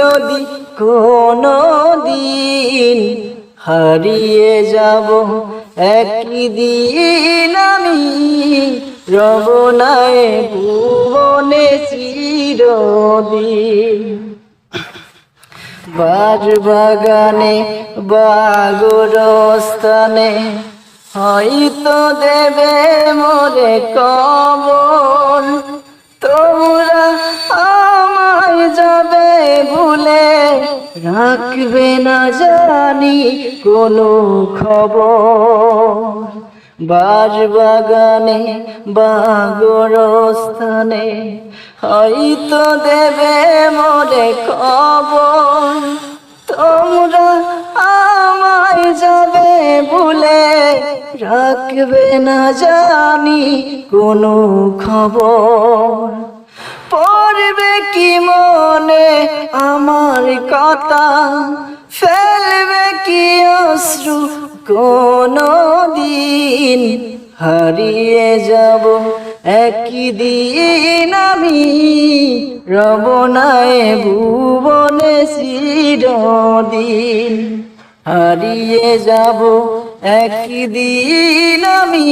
যদি কোনো দিন হারিয়ে যাব, একই দিন আমি রব নাই ভুবনে চিরদিন। বাজ বাগানে বাগরস্থানে হয়তো দেবে মোরে কবর। রাখবে না জানি কোনো খবর। বাগানে, বাগরস্থানে হয়তো দেবে মোরে খবর। তোমরা আমায় যাবে ভুলে রাখবে না জানি কোনো খবর। পড়বে কি মনে? আমার কথা ফেলবে কি অশ্রু? কোনো দিন হারিয়ে যাব। একই দিন আমি রব নাই ভুবনে চিরদিন হারিয়ে যাব। একই দিন আমি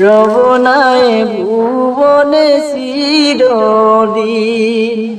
রব নাই ভুবনে চিরদিন দিন।